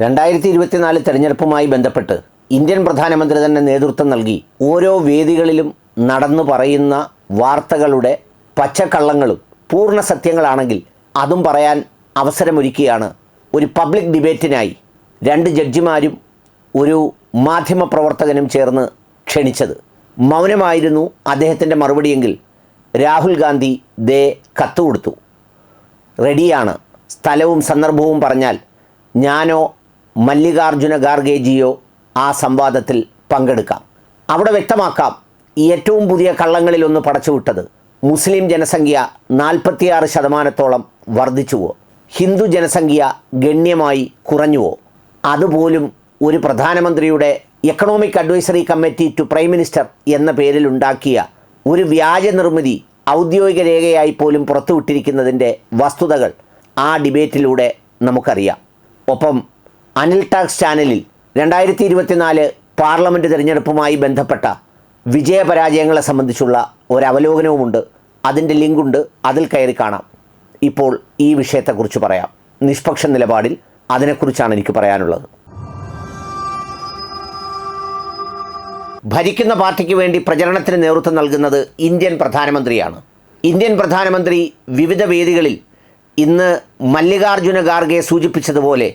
രണ്ടായിരത്തി ഇരുപത്തിനാല് തെരഞ്ഞെടുപ്പുമായി ബന്ധപ്പെട്ട് ഇന്ത്യൻ പ്രധാനമന്ത്രി തന്നെ നേതൃത്വം നൽകി ഓരോ വേദികളിലും നടന്നു പറയുന്ന വാർത്തകളുടെ പച്ചക്കള്ളങ്ങളും പൂർണ സത്യങ്ങളാണെങ്കിൽ അതും പറയാൻ അവസരമൊരുക്കിയാണ് ഒരു പബ്ലിക് ഡിബേറ്റിനായി രണ്ട് ജഡ്ജിമാരും ഒരു മാധ്യമപ്രവർത്തകനും ചേർന്ന് ക്ഷണിച്ചത്. മൗനമായിരുന്നു അദ്ദേഹത്തിന്റെ മറുപടിയെങ്കിൽ രാഹുൽ ഗാന്ധി ദേ കത്ത് കൊടുത്തു. റെഡിയാണ്. സ്ഥലവും സന്ദർഭവും പറഞ്ഞാൽ ഞാനോ മല്ലികാർജുന ഗാർഗേജിയോ ആ സംവാദത്തിൽ പങ്കെടുക്കാം. അവിടെ വ്യക്തമാക്കാം ഏറ്റവും പുതിയ കള്ളങ്ങളിലൊന്ന് പടച്ചുവിട്ടത് മുസ്ലിം ജനസംഖ്യ നാൽപ്പത്തിയാറ് ശതമാനത്തോളം വർദ്ധിച്ചുവോ? ഹിന്ദു ജനസംഖ്യ ഗണ്യമായി കുറഞ്ഞുവോ? അതുപോലും ഒരു പ്രധാനമന്ത്രിയുടെ economic advisory committee to prime minister എന്ന പേരിൽ ഉണ്ടാക്കിയ ഒരു വ്യാജ നിർമ്മിതി ഔദ്യോഗിക രേഖയായി പോലും പുറത്തുവിട്ടിരിക്കുന്നതിന്റെ വസ്തുതകൾ ആ ഡിബേറ്റിലൂടെ നമുക്കറിയാം. ഒപ്പം അനിൽ ടാക്സ് ചാനലിൽ രണ്ടായിരത്തി ഇരുപത്തിനാല് പാർലമെന്റ് തിരഞ്ഞെടുപ്പുമായി ബന്ധപ്പെട്ട വിജയപരാജയങ്ങളെ സംബന്ധിച്ചുള്ള ഒരു അതിന്റെ ലിങ്കുണ്ട്. അതിൽ കയറി കാണാം. ഇപ്പോൾ ഈ വിഷയത്തെക്കുറിച്ച് പറയാം. നിഷ്പക്ഷ നിലപാടിൽ അതിനെക്കുറിച്ചാണ് എനിക്ക് പറയാനുള്ളത്. ഭരിക്കുന്ന പാർട്ടിക്ക് വേണ്ടി പ്രചരണത്തിന് നേതൃത്വം നൽകുന്നത് ഇന്ത്യൻ പ്രധാനമന്ത്രിയാണ്. ഇന്ത്യൻ പ്രധാനമന്ത്രി വിവിധ വേദികളിൽ ഇന്ന് മല്ലികാർജുന ഖാർഗെ സൂചിപ്പിച്ചതുപോലെ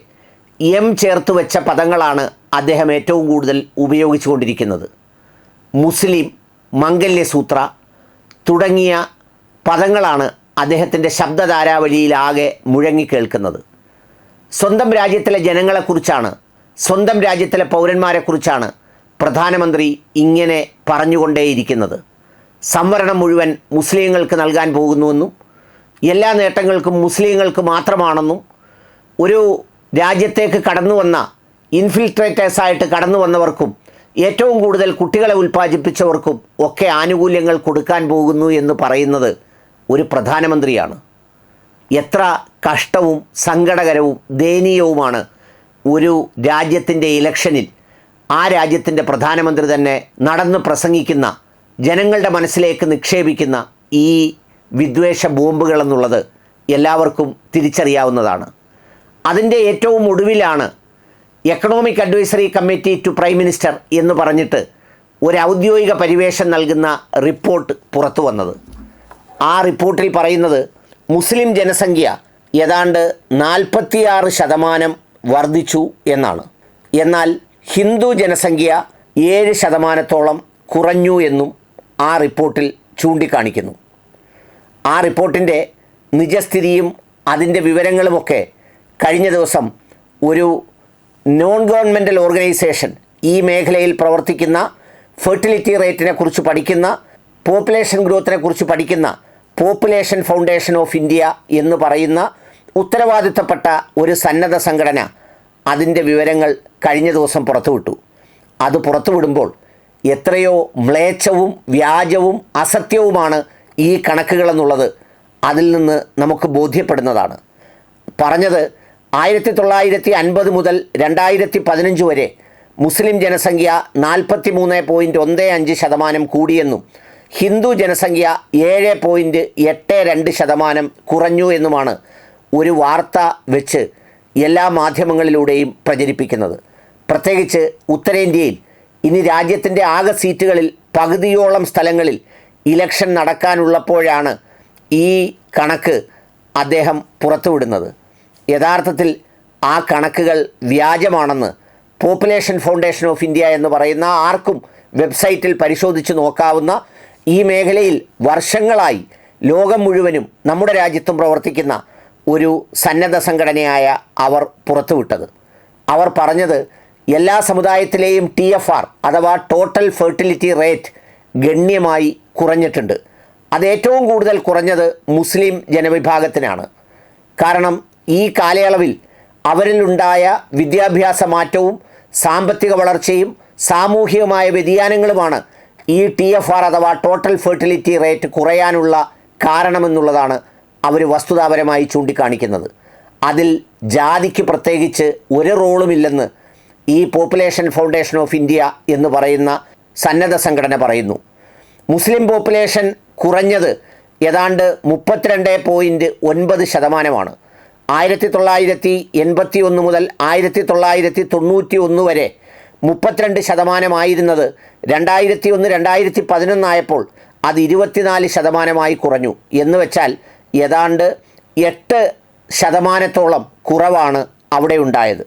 എം ചേർത്ത് വെച്ച പദങ്ങളാണ് അദ്ദേഹം ഏറ്റവും കൂടുതൽ ഉപയോഗിച്ചുകൊണ്ടിരിക്കുന്നത്. മുസ്ലിം മംഗല്യസൂത്ര തുടങ്ങിയ പദങ്ങളാണ് അദ്ദേഹത്തിന്റെ ശബ്ദധാരാവലിയിലാകെ മുഴങ്ങിക്കേൾക്കുന്നത് സ്വന്തം രാജ്യത്തിലെ ജനങ്ങളെക്കുറിച്ചാണ് സ്വന്തം രാജ്യത്തിലെ പൗരന്മാരെക്കുറിച്ചാണ് പ്രധാനമന്ത്രി ഇങ്ങനെ പറഞ്ഞുകൊണ്ടേയിരിക്കുന്നത്. സംവരണം മുഴുവൻ മുസ്ലിങ്ങൾക്ക് നൽകാൻ പോകുന്നുവെന്നും എല്ലാ നേട്ടങ്ങൾക്കും മുസ്ലിങ്ങൾക്ക് മാത്രമാണെന്നും ഒരു രാജ്യത്തേക്ക് കടന്നു വന്ന ഇൻഫിൽട്രേറ്റേഴ്സായിട്ട് കടന്നു വന്നവർക്കും ഏറ്റവും കൂടുതൽ കുട്ടികളെ ഉൽപ്പാദിപ്പിച്ചവർക്കും ഒക്കെ ആനുകൂല്യങ്ങൾ കൊടുക്കാൻ പോകുന്നു എന്ന് പറയുന്നത് ഒരു പ്രധാനമന്ത്രിയാണ്. എത്ര കഷ്ടവും സങ്കടകരവും ദയനീയവുമാണ് ഒരു രാജ്യത്തിന്റെ ഇലക്ഷനിൽ ആ രാജ്യത്തിന്റെ പ്രധാനമന്ത്രി തന്നെ നടന്ന് പ്രസംഗിക്കുന്ന ജനങ്ങളുടെ മനസ്സിലേക്ക് നിക്ഷേപിക്കുന്ന ഈ വിദ്വേഷ ബോംബുകളെന്നുള്ളത് എല്ലാവർക്കും തിരിച്ചറിയാവുന്നതാണ്. അതിന്റെ ഏറ്റവും ഒടുവിലാണ് economic advisory committee to prime minister എന്ന് പറഞ്ഞിട്ട് ഒരു ഔദ്യോഗിക പരിവേഷം നൽകുന്ന റിപ്പോർട്ട് പുറത്തു വന്നത്. ആ റിപ്പോർട്ടിൽ പറയുന്നത് മുസ്ലിം ജനസംഖ്യ ഏതാണ്ട് നാൽപ്പത്തിയാറ് ശതമാനം വർദ്ധിച്ചു എന്നാണ്. എന്നാൽ ഹിന്ദു ജനസംഖ്യ ഏഴ് ശതമാനത്തോളം കുറഞ്ഞു എന്നും ആ റിപ്പോർട്ടിൽ ചൂണ്ടിക്കാണിക്കുന്നു. ആ റിപ്പോർട്ടിന്റെ നിജസ്ഥിതിയും അതിന്റെ വിവരങ്ങളുമൊക്കെ കഴിഞ്ഞ ദിവസം ഒരു നോൺ ഗവൺമെന്റൽ ഓർഗനൈസേഷൻ ഈ മേഖലയിൽ പ്രവർത്തിക്കുന്ന ഫെർട്ടിലിറ്റി റേറ്റിനെ കുറിച്ച് പഠിക്കുന്ന പോപ്പുലേഷൻ ഗ്രോത്തിനെ കുറിച്ച് പഠിക്കുന്ന പോപ്പുലേഷൻ ഫൗണ്ടേഷൻ ഓഫ് ഇന്ത്യ എന്ന് പറയുന്ന ഉത്തരവാദിത്തപ്പെട്ട ഒരു സന്നദ്ധ സംഘടന അതിന്റെ വിവരങ്ങൾ കഴിഞ്ഞ ദിവസം പുറത്തുവിട്ടു. അത് പുറത്തുവിടുമ്പോൾ എത്രയോ മ്ലേച്ഛവും വ്യാജവും അസത്യവുമാണ് ഈ കണക്കുകളെന്നുള്ളത് അതിൽ നിന്ന് നമുക്ക് ബോധ്യപ്പെടുന്നതാണ്. പറഞ്ഞത് ആയിരത്തി തൊള്ളായിരത്തി അൻപത് മുതൽ രണ്ടായിരത്തി പതിനഞ്ച് വരെ മുസ്ലിം ജനസംഖ്യ നാൽപ്പത്തി മൂന്ന് പോയിന്റ് ഒന്ന് അഞ്ച് ശതമാനം കൂടിയെന്നും ഹിന്ദു ജനസംഖ്യ ഏഴ് പോയിന്റ് എട്ട് രണ്ട് ശതമാനം കുറഞ്ഞു എന്നുമാണ് ഒരു വാർത്ത വെച്ച് എല്ലാ മാധ്യമങ്ങളിലൂടെയും പ്രചരിപ്പിക്കുന്നത്. പ്രത്യേകിച്ച് ഉത്തരേന്ത്യയിൽ ഇനി രാജ്യത്തിന്റെ ആകെ സീറ്റുകളിൽ പകുതിയോളം സ്ഥലങ്ങളിൽ ഇലക്ഷൻ നടക്കാനുള്ളപ്പോഴാണ് ഈ കണക്ക് അദ്ദേഹം പുറത്തുവിടുന്നത്. യഥാർത്ഥത്തിൽ ആ കണക്കുകൾ വ്യാജമാണെന്ന് പോപ്പുലേഷൻ ഫൗണ്ടേഷൻ ഓഫ് ഇന്ത്യ എന്ന് പറയുന്ന ആർക്കും വെബ്സൈറ്റിൽ പരിശോധിച്ച് നോക്കാവുന്ന ഈ മേഖലയിൽ വർഷങ്ങളായി ലോകം മുഴുവനും നമ്മുടെ രാജ്യത്തും പ്രവർത്തിക്കുന്ന ഒരു സന്നദ്ധ സംഘടനയായ അവർ പുറത്തുവിട്ടത്. അവർ പറഞ്ഞത് എല്ലാ സമുദായത്തിലെയും ടി എഫ് ആർ അഥവാ ടോട്ടൽ ഫെർട്ടിലിറ്റി റേറ്റ് ഗണ്യമായി കുറഞ്ഞിട്ടുണ്ട്. അത് ഏറ്റവും കൂടുതൽ കുറഞ്ഞത് മുസ്ലിം ജനവിഭാഗത്തിനാണ്. കാരണം ഈ കാലയളവിൽ അവരിലുണ്ടായ വിദ്യാഭ്യാസ മാറ്റവും സാമ്പത്തിക വളർച്ചയും സാമൂഹികമായ വ്യതിയാനങ്ങളുമാണ് ഈ ടി എഫ് ആർ അഥവാ ടോട്ടൽ ഫെർട്ടിലിറ്റി റേറ്റ് കുറയാനുള്ള കാരണമെന്നുള്ളതാണ് അവർ വസ്തുതാപരമായി ചൂണ്ടിക്കാണിക്കുന്നത്. അതിൽ ജാതിക്ക് പ്രത്യേകിച്ച് ഒരു റോളുമില്ലെന്ന് ഈ പോപ്പുലേഷൻ ഫൗണ്ടേഷൻ ഓഫ് ഇന്ത്യ എന്ന് പറയുന്ന സന്നദ്ധ സംഘടന പറയുന്നു. മുസ്ലിം പോപ്പുലേഷൻ കുറഞ്ഞത് ഏതാണ്ട് മുപ്പത്തിരണ്ട് പോയിന്റ് ഒൻപത് ശതമാനമാണ്. ആയിരത്തി തൊള്ളായിരത്തി എൺപത്തി ഒന്ന് മുതൽ ആയിരത്തി തൊള്ളായിരത്തി തൊണ്ണൂറ്റി ഒന്ന് വരെ മുപ്പത്തിരണ്ട് ശതമാനമായിരുന്നത് രണ്ടായിരത്തി ഒന്ന് രണ്ടായിരത്തി പതിനൊന്നായപ്പോൾ അത് ഇരുപത്തിനാല് ശതമാനമായി കുറഞ്ഞു. എന്ന് വെച്ചാൽ ഏതാണ്ട് എട്ട് ശതമാനത്തോളം കുറവാണ് അവിടെ ഉണ്ടായത്.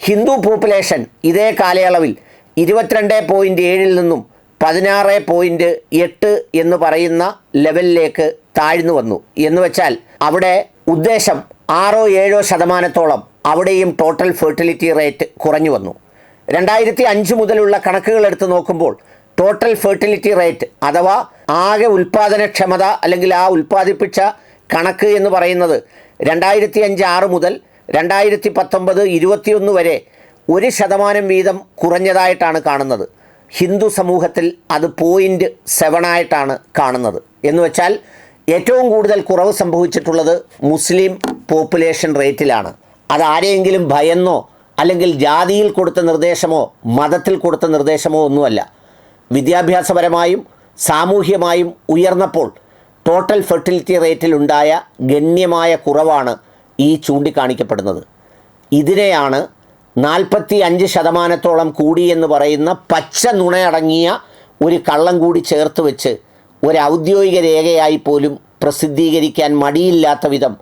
ഹിന്ദു പോപ്പുലേഷൻ ഇതേ കാലയളവിൽ ഇരുപത്തിരണ്ട് പോയിന്റ് ഏഴിൽ നിന്നും പതിനാറ് പോയിന്റ് എട്ട് എന്ന് പറയുന്ന ലെവലിലേക്ക് താഴ്ന്നു വന്നു. എന്ന് വെച്ചാൽ അവിടെ ഉദ്ദേശം ആറോ ഏഴോ ശതമാനത്തോളം അവിടെയും ടോട്ടൽ ഫെർട്ടിലിറ്റി റേറ്റ് കുറഞ്ഞു വന്നു. രണ്ടായിരത്തി അഞ്ച് മുതലുള്ള കണക്കുകൾ എടുത്ത് നോക്കുമ്പോൾ ടോട്ടൽ ഫെർട്ടിലിറ്റി റേറ്റ് അഥവാ ആകെ ഉൽപ്പാദനക്ഷമത അല്ലെങ്കിൽ ആ ഉൽപ്പാദിപ്പിച്ച കണക്ക് എന്ന് പറയുന്നത് രണ്ടായിരത്തി അഞ്ച് ആറ് മുതൽ രണ്ടായിരത്തി പത്തൊമ്പത് ഇരുപത്തിയൊന്ന് വരെ ഒരു ശതമാനം വീതം കുറഞ്ഞതായിട്ടാണ് കാണുന്നത്. ഹിന്ദു സമൂഹത്തിൽ അത് പോയിന്റ് സെവൻ ആയിട്ടാണ് കാണുന്നത്. എന്ന് വെച്ചാൽ ഏറ്റവും കൂടുതൽ കുറവ് സംഭവിച്ചിട്ടുള്ളത് മുസ്ലിം പോപ്പുലേഷൻ റേറ്റിലാണ് അത് ആരെയെങ്കിലും ഭയന്നോ അല്ലെങ്കിൽ ജാതിയിൽ കൊടുത്ത നിർദ്ദേശമോ മതത്തിൽ കൊടുത്ത നിർദ്ദേശമോ ഒന്നുമല്ല. വിദ്യാഭ്യാസപരമായും സാമൂഹ്യമായും ഉയർന്നപ്പോൾ ടോട്ടൽ ഫെർട്ടിലിറ്റി റേറ്റിലുണ്ടായ ഗണ്യമായ കുറവാണ് ഈ ചൂണ്ടിക്കാണിക്കപ്പെടുന്നത്. ഇതിനെയാണ് നാൽപ്പത്തി അഞ്ച് ശതമാനത്തോളം കൂടി എന്ന് പറയുന്ന പച്ച നുണയടങ്ങിയ ഒരു കള്ളം കൂടി ചേർത്ത് വെച്ച് ഒരു ഔദ്യോഗിക രേഖയായി പോലും പ്രസിദ്ധീകരിക്കാൻ മടിയില്ലാത്ത വിധം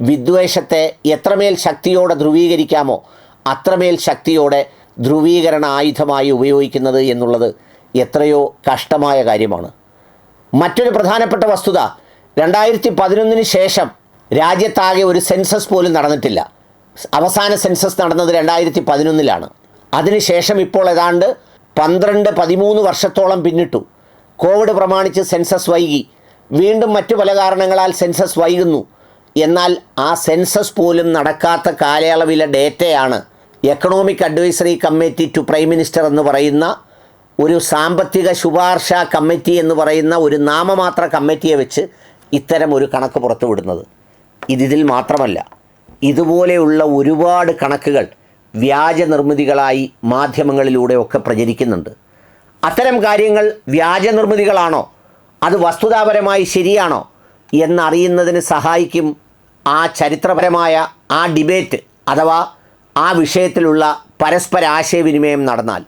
വിദ്വേഷത്തെ എത്രമേൽ ശക്തിയോടെ ധ്രുവീകരിക്കാമോ അത്രമേൽ ശക്തിയോടെ ധ്രുവീകരണ ആയുധമായി ഉപയോഗിക്കുന്നത് എന്നുള്ളത് എത്രയോ കഷ്ടമായ കാര്യമാണ്. മറ്റൊരു പ്രധാനപ്പെട്ട വസ്തുത രണ്ടായിരത്തി പതിനൊന്നിന് ശേഷം രാജ്യത്താകെ ഒരു സെൻസസ് പോലും നടന്നിട്ടില്ല. അവസാന സെൻസസ് നടന്നത് രണ്ടായിരത്തി പതിനൊന്നിലാണ് അതിനുശേഷം ഇപ്പോൾ ഏതാണ്ട് പന്ത്രണ്ട് പതിമൂന്ന് വർഷത്തോളം പിന്നിട്ടു. കോവിഡ് പ്രമാണിച്ച് സെൻസസ് വൈകി. വീണ്ടും മറ്റു പല കാരണങ്ങളാൽ സെൻസസ് വൈകുന്നു. എന്നാൽ ആ സെൻസസ് പോലും നടക്കാത്ത കാലയളവിലെ ഡേറ്റയാണ് economic advisory committee to prime minister എന്ന് പറയുന്ന ഒരു സാമ്പത്തിക ശുപാർശ കമ്മിറ്റി എന്ന് പറയുന്ന ഒരു നാമമാത്ര കമ്മിറ്റിയെ വെച്ച് ഇത്തരം ഒരു കണക്ക് പുറത്തുവിടുന്നത്. ഇതിൽ മാത്രമല്ല ഇതുപോലെയുള്ള ഒരുപാട് കണക്കുകൾ വ്യാജ നിർമ്മിതികളായി മാധ്യമങ്ങളിലൂടെ ഒക്കെ പ്രചരിക്കുന്നുണ്ട്. അത്തരം കാര്യങ്ങൾ വ്യാജ നിർമ്മിതികളാണോ? അത് വസ്തുതാപരമായി ശരിയാണോ? എന്നറിയുന്നതിന് സഹായിക്കും ആ ചരിത്രപരമായ ആ ഡിബേറ്റ് അഥവാ ആ വിഷയത്തിലുള്ള പരസ്പര ആശയവിനിമയം നടന്നാൽ.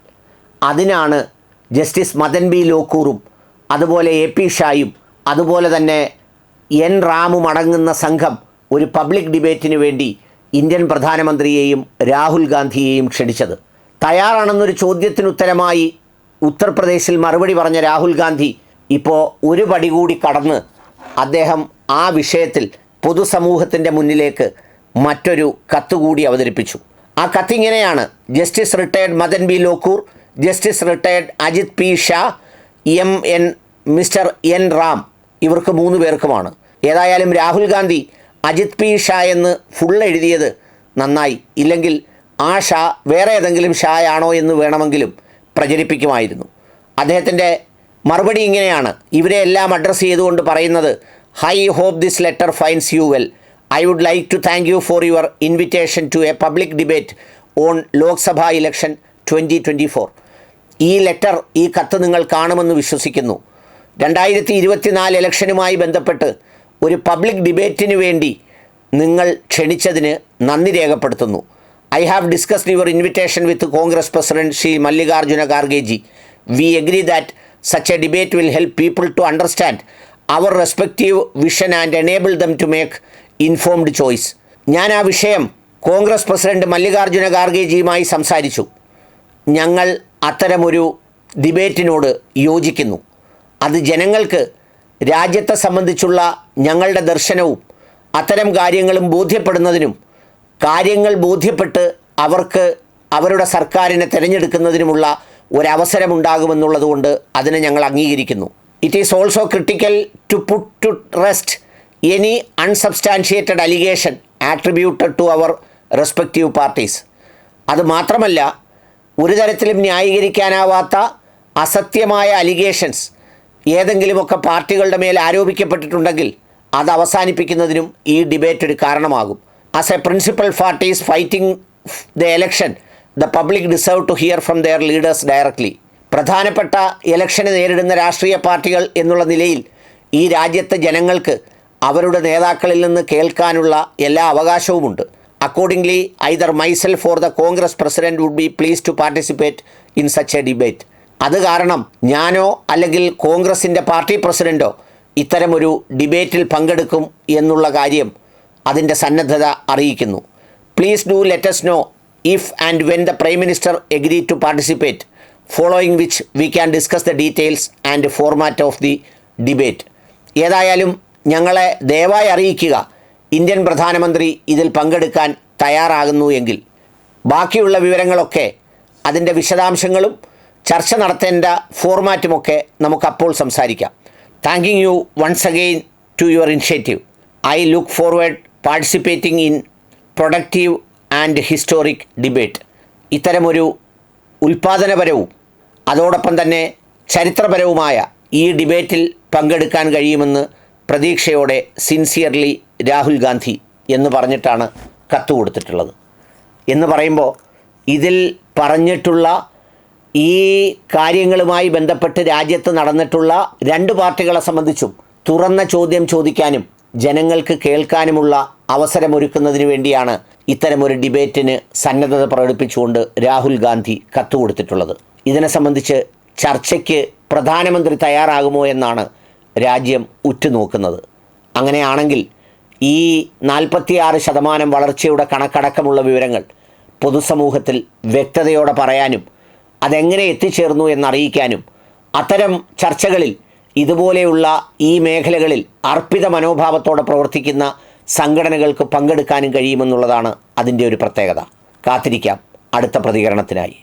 അതിനാണ് ജസ്റ്റിസ് മദൻ ബി ലോക്കൂറും അതുപോലെ എ പി ഷായും അതുപോലെ തന്നെ എൻ റാമും അടങ്ങുന്ന സംഘം ഒരു പബ്ലിക് ഡിബേറ്റിന് വേണ്ടി ഇന്ത്യൻ പ്രധാനമന്ത്രിയെയും രാഹുൽ ഗാന്ധിയെയും ക്ഷണിച്ചത്. തയ്യാറാണെന്നൊരു ചോദ്യത്തിന് ഉത്തരമായി ഉത്തർപ്രദേശിൽ മറുപടി പറഞ്ഞ രാഹുൽ ഗാന്ധി ഇപ്പോൾ ഒരു പടി കൂടി കടന്ന് അദ്ദേഹം ആ വിഷയത്തിൽ പൊതുസമൂഹത്തിന്റെ മുന്നിലേക്ക് മറ്റൊരു കത്ത് കൂടി അവതരിപ്പിച്ചു. ആ കത്തിങ്ങനെയാണ് justice retired Madan B Lokur justice retired Ajit P Shah M N mister N Ram ഇവർക്ക് മൂന്ന് പേർക്കുമാണ്. ഏതായാലും രാഹുൽ ഗാന്ധി അജിത് പി ഷാ എന്ന് ഫുൾ എഴുതിയത് നന്നായി. ഇല്ലെങ്കിൽ ആ ഷാ വേറെ ഏതെങ്കിലും ഷായാണോ എന്ന് വേണമെങ്കിലും പ്രചരിപ്പിക്കുമായിരുന്നു. അദ്ദേഹത്തിന്റെ മറുപടി ഇങ്ങനെയാണ്. ഇവരെ എല്ലാം അഡ്രസ്സ് ചെയ്തുകൊണ്ട് പറയുന്നത് hi hope this letter finds you well I would like to thank you for your invitation to a public debate on Lok Sabha election twenty twenty four ഈ ലെറ്റർ ഈ കത്ത് നിങ്ങൾ കാണുമെന്ന് വിശ്വസിക്കുന്നു. രണ്ടായിരത്തി ഇരുപത്തിനാല് ഇലക്ഷനുമായി ബന്ധപ്പെട്ട് ഒരു പബ്ലിക് ഡിബേറ്റിന് വേണ്ടി നിങ്ങൾ ക്ഷണിച്ചതിന് നന്ദി രേഖപ്പെടുത്തുന്നു. I have discussed your invitation with Congress president Shri Mallikarjuna ഖാർഗേജി. V agree that such a debate will help people to understand our respective vision and enable them to make informed choice ഞാൻ ആ വിഷയം കോൺഗ്രസ് പ്രസിഡന്റ് മല്ലികാർജുന ഖാർഗെജിയുമായി സംസാരിച്ചു. ഞങ്ങൾ അത്തരമൊരു ഡിബേറ്റിനോട് യോജിക്കുന്നു. അത് ജനങ്ങൾക്ക് രാജ്യത്തെ സംബന്ധിച്ചുള്ള ഞങ്ങളുടെ ദർശനവും അത്തരം കാര്യങ്ങളും ബോധ്യപ്പെടുന്നതിനും കാര്യങ്ങൾ ബോധ്യപ്പെട്ട് അവർക്ക് അവരുടെ സർക്കാരിനെ തിരഞ്ഞെടുക്കുന്നതിനുമുള്ള ഒരവസരമുണ്ടാകുമെന്നുള്ളതുകൊണ്ട് അതിനെ ഞങ്ങൾ അംഗീകരിക്കുന്നു. It is also critical to put to rest any unsubstantiated allegation attributed to our respective parties അത് മാത്രമല്ല ഒരു തരത്തിലും ന്യായീകരിക്കാനാവാത്ത അസത്യമായ അലിഗേഷൻസ് ഏതെങ്കിലുമൊക്കെ പാർട്ടികളുടെ മേൽ ആരോപിക്കപ്പെട്ടിട്ടുണ്ടെങ്കിൽ അത് അവസാനിപ്പിക്കുന്നതിനും ഈ ഡിബേറ്റ് ഒരു കാരണമാകും. As a principal parties fighting the election the public deserve to hear from their leaders directly പ്രധാനപ്പെട്ട ഇലക്ഷനെ നേരിടുന്ന രാഷ്ട്രീയ പാർട്ടികൾ എന്നുള്ള നിലയിൽ ഈ രാജ്യത്തെ ജനങ്ങൾക്ക് അവരുടെ നേതാക്കളിൽ നിന്ന് കേൾക്കാനുള്ള എല്ലാ അവകാശവുമുണ്ട്. Accordingly either myself for the Congress president would be pleased to participate in such a debate അത് കാരണം ഞാനോ അല്ലെങ്കിൽ കോൺഗ്രസിന്റെ പാർട്ടി പ്രസിഡന്റോ ഇത്തരമൊരു ഡിബേറ്റിൽ പങ്കെടുക്കും എന്നുള്ള കാര്യം അതിന്റെ സന്നദ്ധത അറിയിക്കുന്നു. Please do let us know if and when the prime minister agree to participate following which we can discuss the details and format of the debate ഏതായാലും ഞങ്ങളെ ദയവായി അറിയിക്കുക ഇന്ത്യൻ പ്രധാനമന്ത്രി ഇതിൽ പങ്കെടുക്കാൻ തയ്യാറാകുന്നു എങ്കിൽ. ബാക്കിയുള്ള വിവരങ്ങളൊക്കെ അതിന്റെ വിശദാംശങ്ങളും ചർച്ച നടത്തേണ്ട ഫോർമാറ്റുമൊക്കെ നമുക്കപ്പോൾ സംസാരിക്കാം. Thanking you once again to your initiative I look forward participating in productive and historic debate ഇത്തരമൊരു ഉൽപാദനപരവും അതോടൊപ്പം തന്നെ ചരിത്രപരവുമായ ഈ ഡിബേറ്റിൽ പങ്കെടുക്കാൻ കഴിയുമെന്ന് പ്രതീക്ഷയോടെ സിൻസിയർലി രാഹുൽ ഗാന്ധി എന്ന് പറഞ്ഞിട്ടാണ് കത്ത് കൊടുത്തിട്ടുള്ളത്. എന്ന് പറയുമ്പോൾ ഇതിൽ പറഞ്ഞിട്ടുള്ള ഈ കാര്യങ്ങളുമായി ബന്ധപ്പെട്ട് രാജ്യത്ത് നടന്നിട്ടുള്ള രണ്ട് പാർട്ടികളെ സംബന്ധിച്ചും തുറന്ന ചോദ്യം ചോദിക്കാനും ജനങ്ങൾക്ക് കേൾക്കാനുമുള്ള അവസരമൊരുക്കുന്നതിന് വേണ്ടിയാണ് ഇത്തരമൊരു ഡിബേറ്റിന് സന്നദ്ധത പ്രകടിപ്പിച്ചുകൊണ്ട് രാഹുൽ ഗാന്ധി കത്ത് കൊടുത്തിട്ടുള്ളത്. ഇതിനെ സംബന്ധിച്ച് ചർച്ചയ്ക്ക് പ്രധാനമന്ത്രി തയ്യാറാകുമോ എന്നാണ് രാജ്യം ഉറ്റുനോക്കുന്നത്. അങ്ങനെയാണെങ്കിൽ ഈ നാൽപ്പത്തിയാറ് ശതമാനം വളർച്ചയുടെ കണക്കടക്കമുള്ള വിവരങ്ങൾ പൊതുസമൂഹത്തിൽ വ്യക്തതയോടെ പറയാനും അതെങ്ങനെ എത്തിച്ചേർന്നു എന്നറിയിക്കാനും അത്തരം ചർച്ചകളിൽ ഇതുപോലെയുള്ള ഈ മേഖലകളിൽ അർപ്പിത മനോഭാവത്തോടെ പ്രവർത്തിക്കുന്ന സംഘടനകൾക്ക് പങ്കെടുക്കാനും കഴിയുമെന്നുള്ളതാണ് അതിന്റെ ഒരു പ്രത്യേകത. കാത്തിരിക്കാം. അടുത്ത പ്രതികരണത്തിനായി.